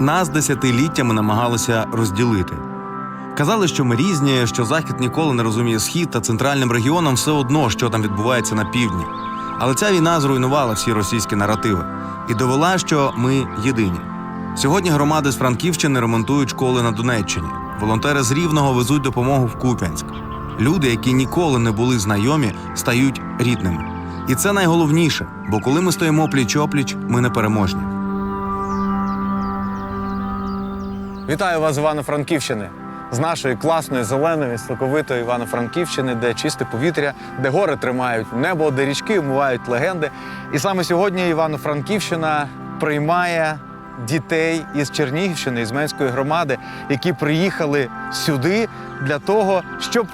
Нас десятиліттями намагалися розділити. Казали, що ми різні, що захід ніколи не розуміє схід, та центральним регіонам все одно, що там відбувається на півдні. Але ця війна зруйнувала всі російські наративи і довела, що ми єдині. Сьогодні громади з Франківщини ремонтують школи на Донеччині. Волонтери з Рівного везуть допомогу в Куп'янськ. Люди, які ніколи не були знайомі, стають рідними. І це найголовніше, бо коли ми стоїмо пліч-опліч, ми не переможні. Вітаю вас з Івано-Франківщини, з нашої класної, зеленої, соковитої Івано-Франківщини, де чисте повітря, де гори тримають небо, де річки вмивають легенди. І саме сьогодні Івано-Франківщина приймає дітей із Чернігівщини, із Менської громади, які приїхали сюди для того, щоб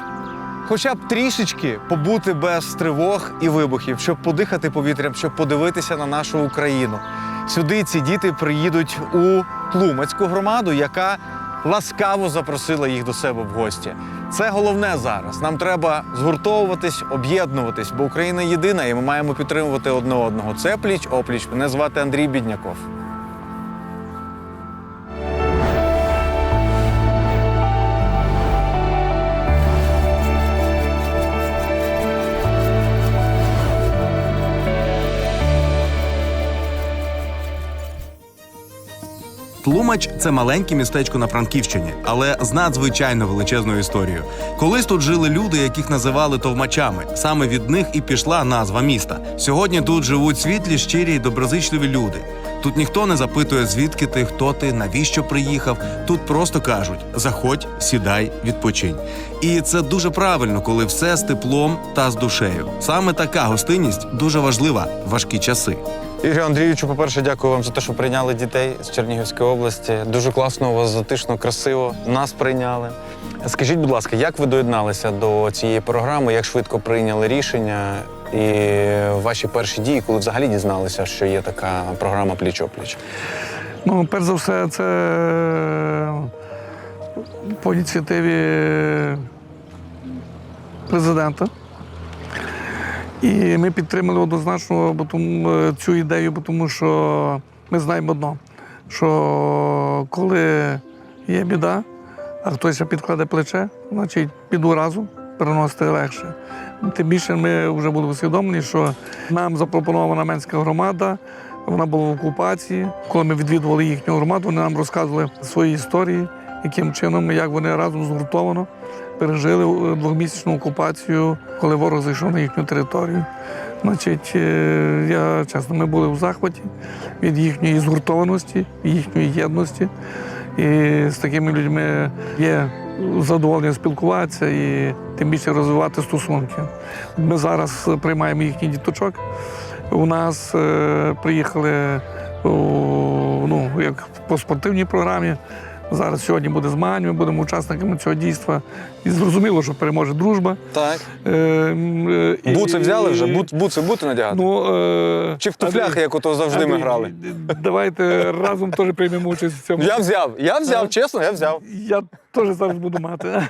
хоча б трішечки побути без тривог і вибухів, щоб подихати повітрям, щоб подивитися на нашу Україну. Сюди ці діти приїдуть у Тлумацьку громаду, яка ласкаво запросила їх до себе в гості. Це головне зараз. Нам треба згуртовуватись, об'єднуватись, бо Україна єдина, і ми маємо підтримувати одне одного. Це пліч опліч. Мене звати Андрій Бідняков. Тлумач це маленьке містечко на Франківщині, але з надзвичайно величезною історією. Колись тут жили люди, яких називали товмачами. Саме від них і пішла назва міста. Сьогодні тут живуть світлі, щирі й доброзичливі люди. Тут ніхто не запитує, звідки ти, хто ти, навіщо приїхав. Тут просто кажуть: заходь, сідай, відпочинь. І це дуже правильно, коли все з теплом та з душею. Саме така гостинність дуже важлива в важкі часи. Ігорю Андрійовичу, по-перше, дякую вам за те, що прийняли дітей з Чернігівської області. Дуже класно у вас затишно, красиво нас прийняли. Скажіть, будь ласка, як ви доєдналися до цієї програми? Як швидко прийняли рішення і ваші перші дії, коли взагалі дізналися, що є така програма пліч-опліч? Ну, перш за все, це по ініціативі президента. І ми підтримали однозначно е, цю ідею, тому що ми знаємо одно, що коли є біда, а хтось підкладе плече, значить біду разом переносити легше. Тим більше ми вже були усвідомлені, що нам запропонована Менська громада, вона була в окупації. Коли ми відвідували їхню громаду, вони нам розказували свої історії, яким чином, як вони разом згуртовано пережили е, двохмісячну окупацію, коли ворог зайшов на їхню територію. Значить, е, я чесно, ми були в захваті від їхньої згуртованості, їхньої єдності. І з такими людьми є задоволення спілкуватися і тим більше розвивати стосунки. Ми зараз приймаємо їхніх діточок. У нас е, приїхали у, ну, як по спортивній програмі. Зараз сьогодні буде змагання, ми будемо учасниками цього дійства. І зрозуміло, що переможе дружба. Так. Е, е, Буци взяли вже? Буц, буци будете надягати? Ну, е, Чи в туфлях, Андрій, як ото завжди ми грали? Давайте разом теж приймемо участь в цьому. Я взяв, я взяв, чесно, я взяв. Я теж зараз буду мати.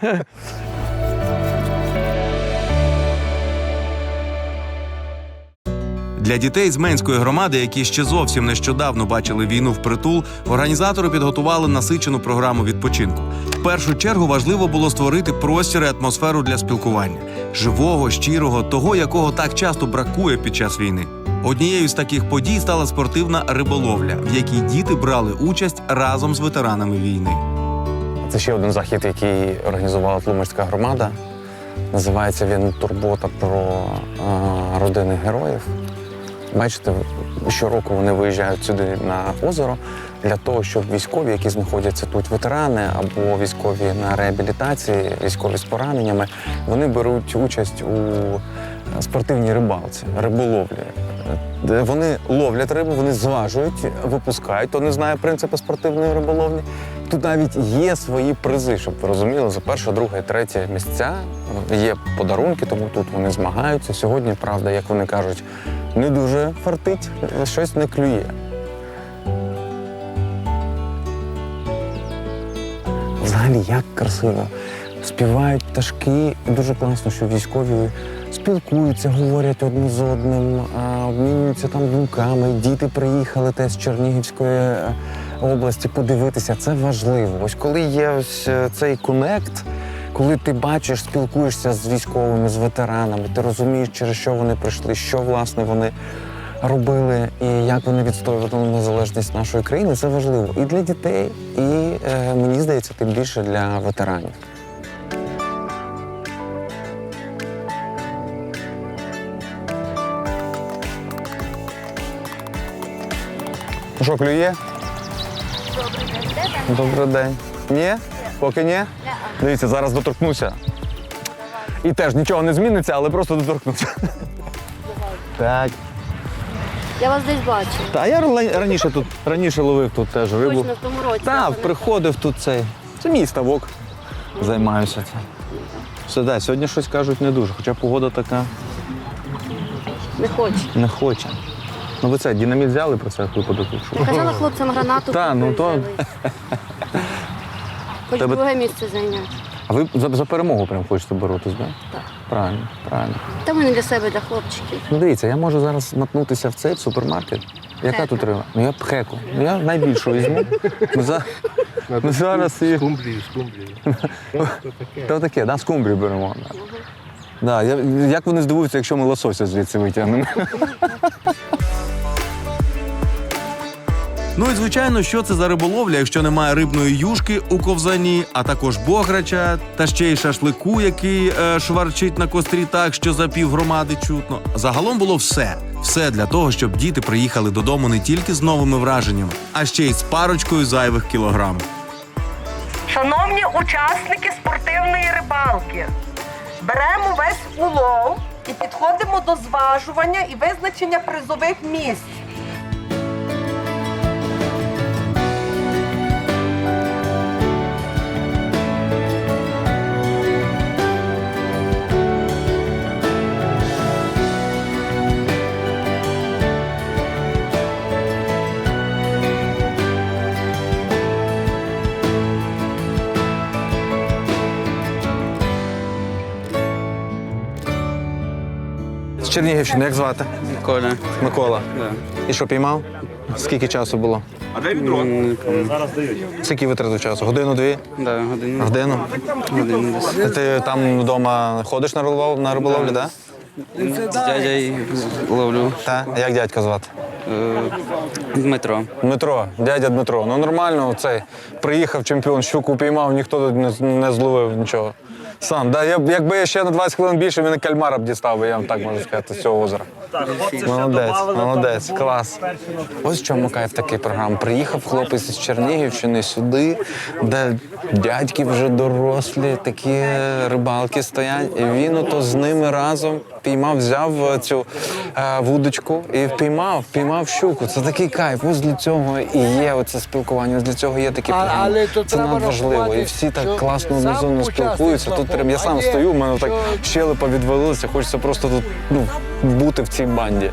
Для дітей з Менської громади, які ще зовсім нещодавно бачили війну в притул, організатори підготували насичену програму відпочинку. В першу чергу важливо було створити простір і атмосферу для спілкування живого, щирого, того, якого так часто бракує під час війни. Однією з таких подій стала спортивна риболовля, в якій діти брали участь разом з ветеранами війни. Це ще один захід, який організувала Тлумацька громада. Називається він Турбота про е, родини героїв. Бачите, щороку вони виїжджають сюди на озеро для того, щоб військові, які знаходяться тут, ветерани або військові на реабілітації, військові з пораненнями, вони беруть участь у спортивній рибалці, риболовлі. Вони ловлять рибу, вони зважують, випускають. Хто не знає принципи спортивної риболовлі. Тут навіть є свої призи, щоб ви розуміли, за перше, друге, третє місця. Є подарунки, тому тут вони змагаються. Сьогодні, правда, як вони кажуть, не дуже фартить, щось не клює. Взагалі, як красиво. Співають пташки, і дуже класно, що військові спілкуються, говорять одне з одним, обмінюються там думками. Діти приїхали теж з Чернігівської е, області подивитися. Це важливо. Ось коли є ось е, цей конект, коли ти бачиш, спілкуєшся з військовими, з ветеранами, ти розумієш, через що вони прийшли, що власне вони робили і як вони відстоювали незалежність нашої країни, це важливо і для дітей, і е, мені здається, тим більше для ветеранів. Ну Що, клює? Добрий день. Ні? Поки ні? Дивіться, зараз доторкнуся. І теж нічого не зміниться, але просто доторкнуся. Так. Я вас десь бачу. Та я ра- раніше тут раніше ловив тут теж рибу. Точно в тому році. Так, так, приходив тут цей. Це мій ставок. Займаюся цим. Все, да, сьогодні щось кажуть не дуже, хоча погода така Не хочу. не хоче. Ну ви це, динаміт взяли про це випадок? якщо? Казала хлопцям гранату. Та, ну то- взяли. Хоч Тебе- друге місце зайняти. А ви за, за перемогу прям хочете боротись, так? Так. Правильно, правильно. Та не для себе, для хлопчиків. Ну дивіться, я можу зараз наткнутися в цей в супермаркет. Яка Хека. тут риба? Ну я пхеку. Ну я найбільшу візьму. Ми, за... Ми зараз і. Скумбрію, скумбрію. Та таке, да, скумбрію беремо. Да. Да, я, як вони здивуються, якщо ми лосося звідси витягнемо? Ну і звичайно, що це за риболовля, якщо немає рибної юшки у ковзані, а також бограча, та ще й шашлику, який е, шварчить на кострі так, що за пів громади чутно. Загалом було все. Все для того, щоб діти приїхали додому не тільки з новими враженнями, а ще й з парочкою зайвих кілограм. Шановні учасники спортивної рибалки, беремо весь улов і підходимо до зважування і визначення призових місць. Чернігівщини, як звати? Коля. Микола. Да. І що піймав? Скільки часу було? М, Скільки витратив часу? Годину-дві? Да, годину. Годину? Годину десь. Ти там вдома ходиш на риболов, на риболовлю, так? З дядей ловлю. Так? А як дядька звати? Е, Дмитро. Дмитро, дядя Дмитро. Ну нормально, цей приїхав чемпіон, щуку піймав, ніхто тут не, не зловив нічого. Сам, да, я, б- якби я ще на 20 хвилин більше, він і кальмара б дістав, би, я вам так можу сказати, з цього озера. Молодець, молодець, клас. Ось в чому кайф такий програм. Приїхав хлопець із Чернігівщини сюди, де дядьки вже дорослі, такі рибалки стоять. І він ото з ними разом піймав, взяв е, цю е, вудочку і впіймав, впіймав щуку. Це такий кайф. Ось для цього і є оце спілкування. Ось для цього є такі програми. але Це треба надважливо. І всі так класно внизу спілкуються. Тут прям я сам стою, в мене так щелепа відвалилася, хочеться просто тут ну, бути в цій банді.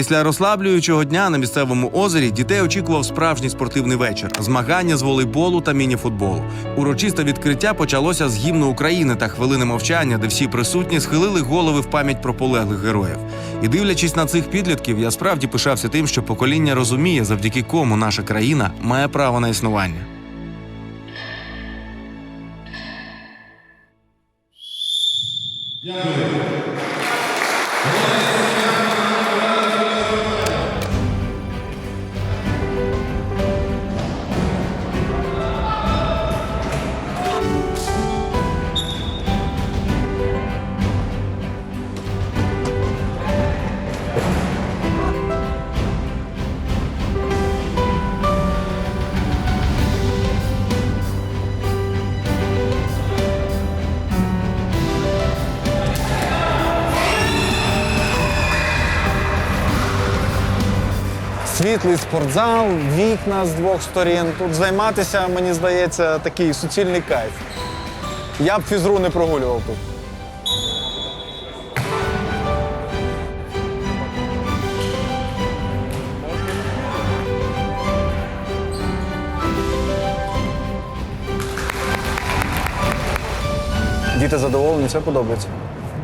Після розслаблюючого дня на місцевому озері дітей очікував справжній спортивний вечір, змагання з волейболу та міні-футболу. Урочисте відкриття почалося з гімну України та хвилини мовчання, де всі присутні схилили голови в пам'ять про полеглих героїв. І дивлячись на цих підлітків, я справді пишався тим, що покоління розуміє, завдяки кому наша країна має право на існування. Дякую. Світлий спортзал, вікна з двох сторін. Тут займатися, мені здається, такий суцільний кайф. Я б фізру не прогулював тут. Діти задоволені, все подобається.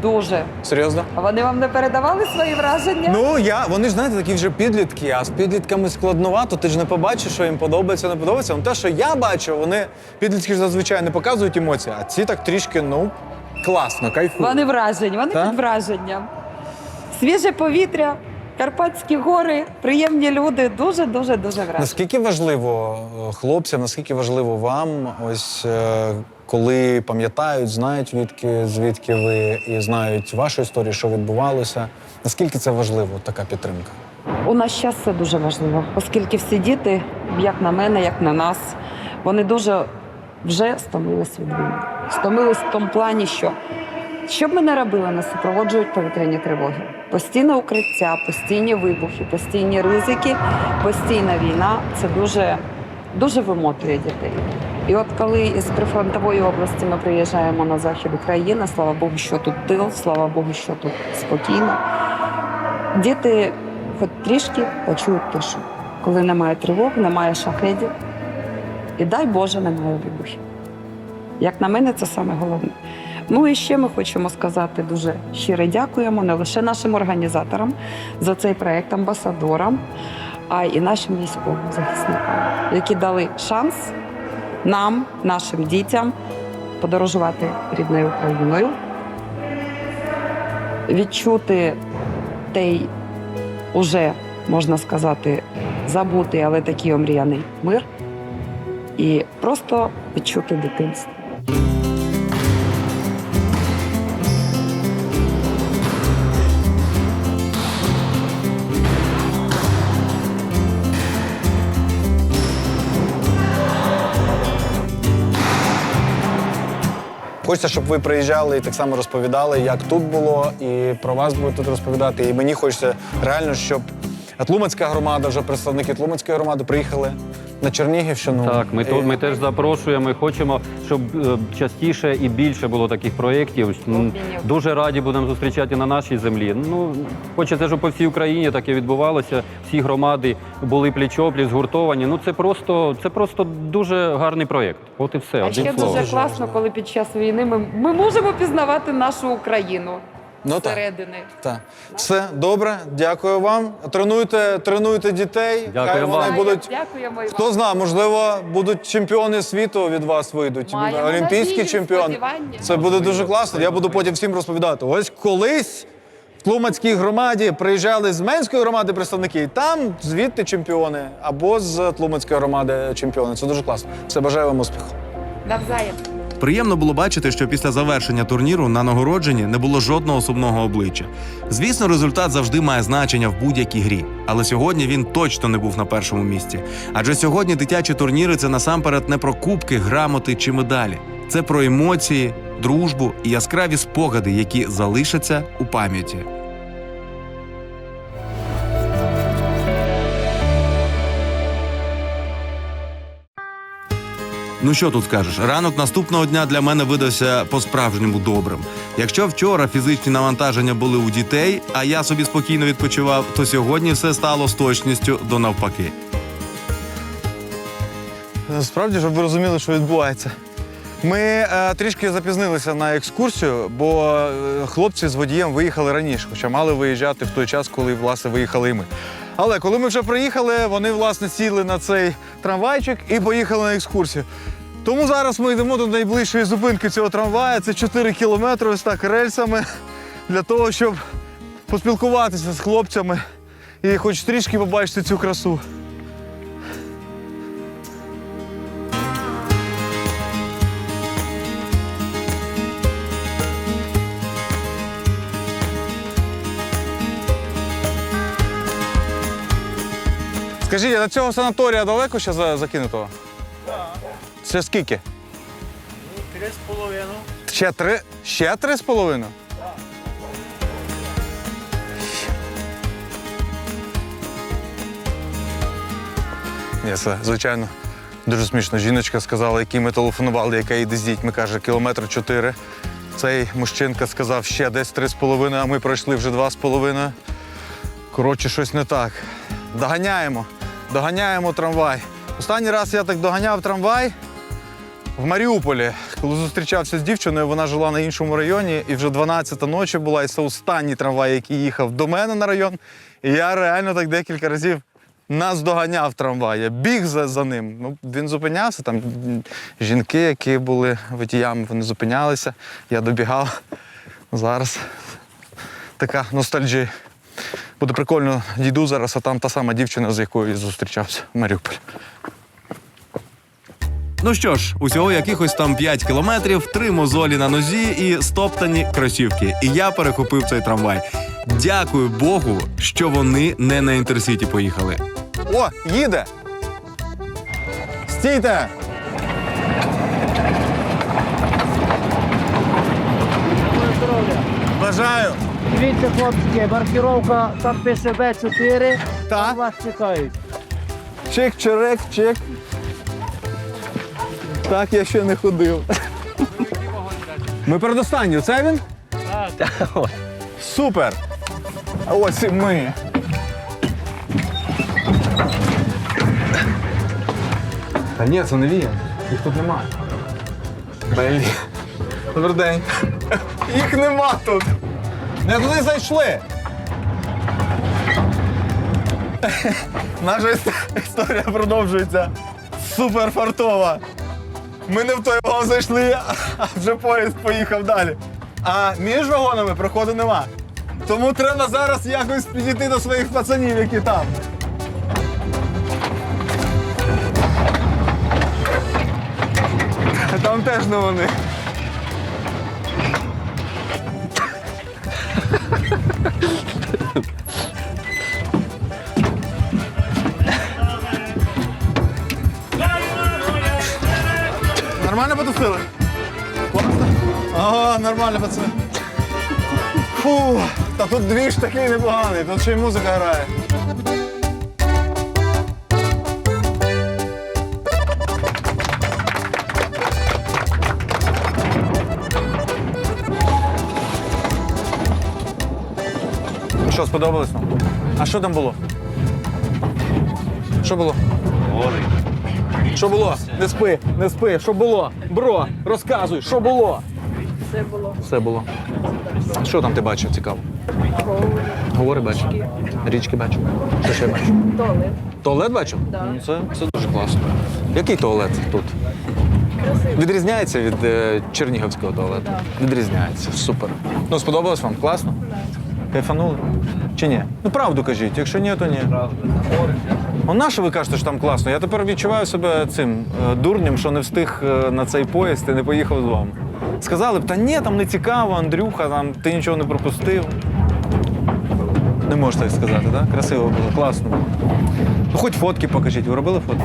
Дуже. Серйозно? А вони вам не передавали свої враження? Ну я вони ж знаєте, такі вже підлітки, а з підлітками складновато. Ти ж не побачиш, що їм подобається, не подобається. Ну те, що я бачу, вони підлітки ж зазвичай не показують емоції, а ці так трішки, ну класно, кайфують. Вони вражені, вони Та? під враженням. Свіже повітря, Карпатські гори, приємні люди. Дуже, дуже, дуже вражені. Наскільки важливо е, хлопцям, наскільки важливо вам, ось е, коли пам'ятають, знають відки, звідки ви і знають вашу історію, що відбувалося. Наскільки це важливо, така підтримка? У наш час це дуже важливо, оскільки всі діти, як на мене, як на нас, вони дуже вже стомились від війни. Стомились в тому плані, що що б ми не робили, нас супроводжують повітряні тривоги. Постійне укриття, постійні вибухи, постійні ризики, постійна війна це дуже, дуже вимотує дітей. І от коли із прифронтової області ми приїжджаємо на захід України, слава Богу, що тут тил, слава Богу, що тут спокійно. Діти хоч трішки почують тишу, коли немає тривог, немає шахедів. І дай Боже, немає вибухів. Як на мене, це саме головне. Ну і ще ми хочемо сказати дуже щире дякуємо не лише нашим організаторам за цей проект, амбасадорам, а й нашим військовим захисникам, які дали шанс нам, нашим дітям подорожувати рідною Україною, відчути той уже, можна сказати, забутий, але такий омріяний мир, і просто відчути дитинство. Хочеться, щоб ви приїжджали і так само розповідали, як тут було, і про вас будуть тут розповідати. І мені хочеться реально, щоб Тлумацька громада, вже представники Тлумацької громади приїхали на Чернігівщину. Так, ми, то, ми теж запрошуємо. і Хочемо, щоб е, частіше і більше було таких проєктів. Дуже раді будемо зустрічати на нашій землі. Ну хочеться, щоб по всій Україні таке відбувалося. Всі громади були пліч-опліч, згуртовані. Ну це просто це просто дуже гарний проєкт. От і все. А ще словом. дуже класно, коли під час війни ми, ми можемо пізнавати нашу Україну Ну так. зсередини. Так. Все добре, дякую вам. Тренуйте, тренуйте дітей. Дякую Хай вони будуть. Дякуємо і Хто вам. знає, можливо, будуть чемпіони світу від вас вийдуть. Маємо Олімпійські надію, чемпіони. сподівання. Це буде дуже класно. Я буду потім всім розповідати. Ось колись в Тлумацькій громаді приїжджали з Менської громади представники, і там звідти чемпіони, або з Тлумацької громади чемпіони. Це дуже класно. Все бажаю вам успіху. Навзаєм. Приємно було бачити, що після завершення турніру на нагородженні не було жодного сумного обличчя. Звісно, результат завжди має значення в будь-якій грі, але сьогодні він точно не був на першому місці. Адже сьогодні дитячі турніри це насамперед не про кубки, грамоти чи медалі. Це про емоції, дружбу і яскраві спогади, які залишаться у пам'яті. Ну що тут скажеш? Ранок наступного дня для мене видався по-справжньому добрим. Якщо вчора фізичні навантаження були у дітей, а я собі спокійно відпочивав, то сьогодні все стало з точністю до навпаки. Справді, щоб ви розуміли, що відбувається. Ми е, трішки запізнилися на екскурсію, бо е, хлопці з водієм виїхали раніше, хоча мали виїжджати в той час, коли власне виїхали і ми. Але коли ми вже приїхали, вони власне сіли на цей трамвайчик і поїхали на екскурсію. Тому зараз ми йдемо до найближчої зупинки цього трамвая. Це 4 кілометри ось так рельсами для того, щоб поспілкуватися з хлопцями і хоч трішки побачити цю красу. Скажіть, а до цього санаторія далеко ще за- закинутого? Так. Це скільки? Три з половиною. Ще три? Ще три з половиною? Ні, це звичайно дуже смішно. Жіночка сказала, якій ми телефонували, яка їде з дітьми, каже, кілометр чотири. Цей мужчинка сказав, ще десь три з половиною, а ми пройшли вже два з половиною. Коротше, щось не так. Доганяємо, доганяємо трамвай. Останній раз я так доганяв трамвай в Маріуполі, коли зустрічався з дівчиною, вона жила на іншому районі, і вже 12-та ночі була, і це останній трамвай, який їхав до мене на район. І я реально так декілька разів нас доганяв трамвай. Я біг за, за ним. Ну, він зупинявся. Там жінки, які були водіями, вони зупинялися. Я добігав. Зараз така ностальджія. Буде прикольно, дійду зараз, а там та сама дівчина, з якою я зустрічався в Маріуполі. Ну що ж, усього якихось там 5 кілометрів, три мозолі на нозі і стоптані кросівки. І я перехопив цей трамвай. Дякую Богу, що вони не на інтерсіті поїхали. О, їде! Стійте! Бажаю! Дивіться, хлопчики, маркіровка там пише Б4, Та? там вас чекають. Чик, черек, чек. Так я ще не ходив. Ми передостанні, це він? Так. Супер! Ось і ми. Та ні, це не він. Їх тут немає. Блін. Добрий день. Їх нема тут. Не туди зайшли. Наша історія продовжується. Супер фартова. Ми не в той вагон зайшли, а вже поїзд поїхав далі. А між вагонами проходу нема. Тому треба зараз якось підійти до своїх пацанів, які там. Там теж не вони. Нормально потусили? Класно? Ага, нормально, пацани. Фу, та тут двіж такий непоганий, тут ще й музика грає. Ну Що, сподобалось вам? А що там було? Що було? Що було? Не спи, не спи. Що було? Бро, розказуй, що було? Все було. Все було. Що там ти бачив цікаво? Говори Говори бачив. Річки бачив. Що ще бачив? Туалет. Туалет бачив? Так. Це, це дуже класно. Який туалет тут? Відрізняється від е, чернігівського туалету? Відрізняється. Супер. Ну, сподобалось вам? Класно? Кайфанули? Чи ні? Ну правду кажіть, якщо ні, то ні. Правда. Ну, на ви кажете, що там класно? Я тепер відчуваю себе цим е, дурнем, що не встиг е, на цей поїзд і не поїхав з вами. Сказали б, та ні, там не цікаво, Андрюха, там ти нічого не пропустив. Не можеш так сказати, так? Красиво було, класно. Ну, хоч фотки покажіть. Ви робили фотки?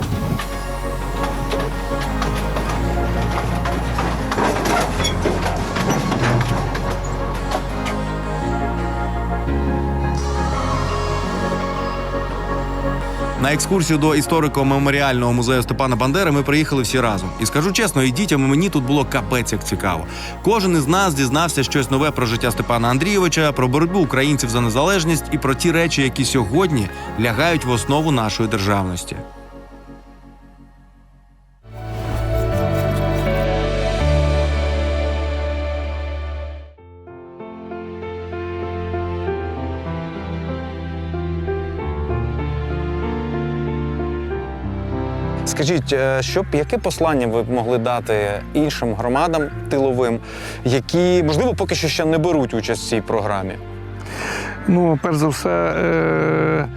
На екскурсію до історико-меморіального музею Степана Бандери ми приїхали всі разом. І скажу чесно, і дітям і мені тут було капець як цікаво. Кожен із нас дізнався щось нове про життя Степана Андрійовича, про боротьбу українців за незалежність і про ті речі, які сьогодні лягають в основу нашої державності. Скажіть, е, що яке послання ви б могли дати іншим громадам тиловим, які можливо поки що ще не беруть участь в цій програмі? Ну, перш за все, е,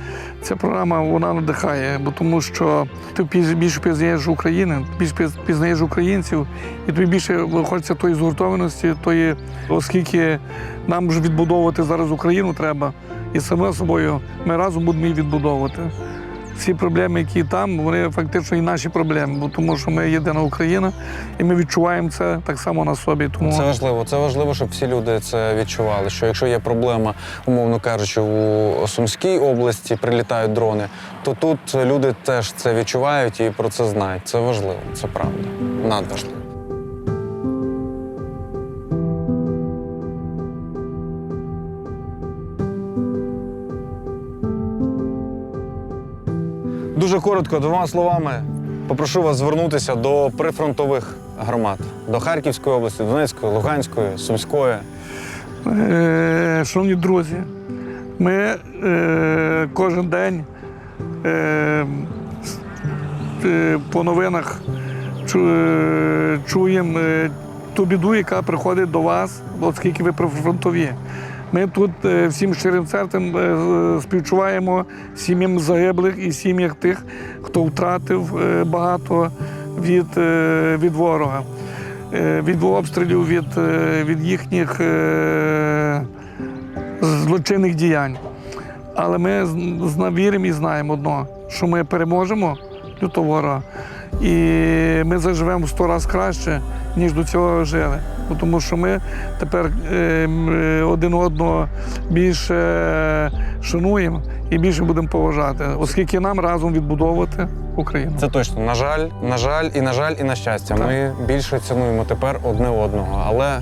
ця програма вона надихає, бо тому що ти більше пізнаєш України, більше пізнаєш українців, і тобі більше хочеться тої згуртованості, тої, оскільки нам ж відбудовувати зараз Україну треба, і саме собою ми разом будемо її відбудовувати. Всі проблеми, які там, вони фактично і наші проблеми, бо тому що ми єдина Україна, і ми відчуваємо це так само на собі. Тому Це важливо. Це важливо, щоб всі люди це відчували. Що якщо є проблема, умовно кажучи, у Сумській області прилітають дрони, то тут люди теж це відчувають і про це знають. Це важливо, це правда. Надважливо. Дуже коротко, двома словами, попрошу вас звернутися до прифронтових громад, до Харківської області, Донецької, Луганської, Сумської. Е, Шановні друзі, ми е, кожен день е, е, по новинах чу, е, чуємо е, ту біду, яка приходить до вас, оскільки ви прифронтові. Ми тут е, всім щирим серцем е, співчуваємо сім'ям загиблих і сім'ях тих, хто втратив е, багато від, від ворога від обстрілів, від, від їхніх злочинних діянь. Але ми віримо і знаємо одно, що ми переможемо лютого ворога, і ми заживемо в сто разів краще, ніж до цього жили. Бо Тому що ми тепер е, е, один одного більше е, шануємо і більше будемо поважати, оскільки нам разом відбудовувати Україну. Це точно. На жаль, на жаль, і на жаль, і на щастя. Ми більше цінуємо тепер одне одного. Але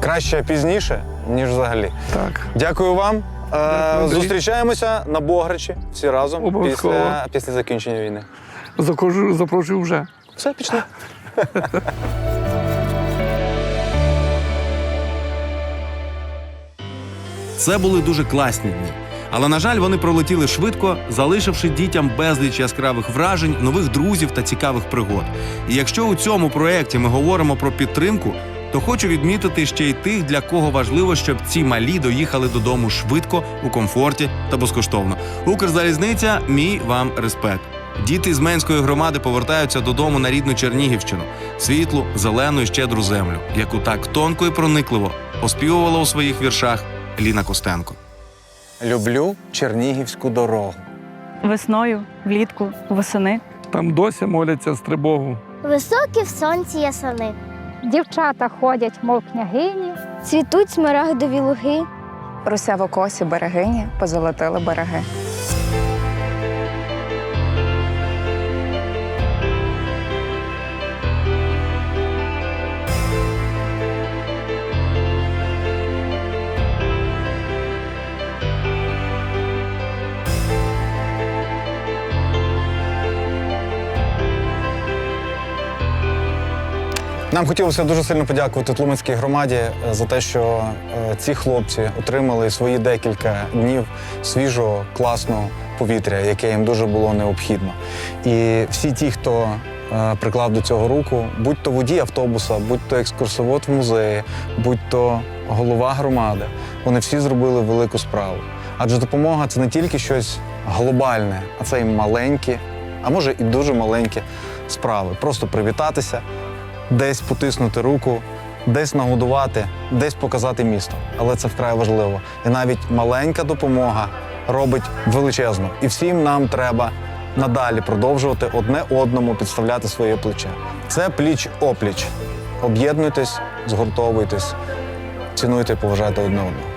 краще пізніше, ніж взагалі. Так. Дякую вам. Дякую, Зустрічаємося на Бограчі всі разом Обов'язково. після, після закінчення війни. Запрошую, запрошую вже. Все, пішли. Це були дуже класні дні. Але, на жаль, вони пролетіли швидко, залишивши дітям безліч яскравих вражень, нових друзів та цікавих пригод. І якщо у цьому проєкті ми говоримо про підтримку, то хочу відмітити ще й тих, для кого важливо, щоб ці малі доїхали додому швидко, у комфорті та безкоштовно. Укрзалізниця, мій вам респект. Діти з Менської громади повертаються додому на рідну Чернігівщину, світлу, зелену і щедру землю, яку так тонко і проникливо оспівувала у своїх віршах Ліна Костенко. Люблю Чернігівську дорогу. Весною, влітку, восени. Там досі моляться стрибогу. Високі в сонці ясени, Дівчата ходять, мов княгині. цвітуть смарагдові луги. окосі берегині позолотили береги. Нам хотілося дуже сильно подякувати Тлумацькій громаді е, за те, що е, ці хлопці отримали свої декілька днів свіжого, класного повітря, яке їм дуже було необхідно. І всі ті, хто е, приклав до цього руку, будь то водій автобуса, будь то екскурсовод в музеї, будь то голова громади, вони всі зробили велику справу. Адже допомога це не тільки щось глобальне, а це і маленькі, а може і дуже маленькі справи. Просто привітатися, десь потиснути руку, десь нагодувати, десь показати місто. Але це вкрай важливо. І навіть маленька допомога робить величезну. І всім нам треба надалі продовжувати одне одному підставляти своє плече. Це пліч опліч. Об'єднуйтесь, згуртовуйтесь, цінуйте і поважайте одне одного.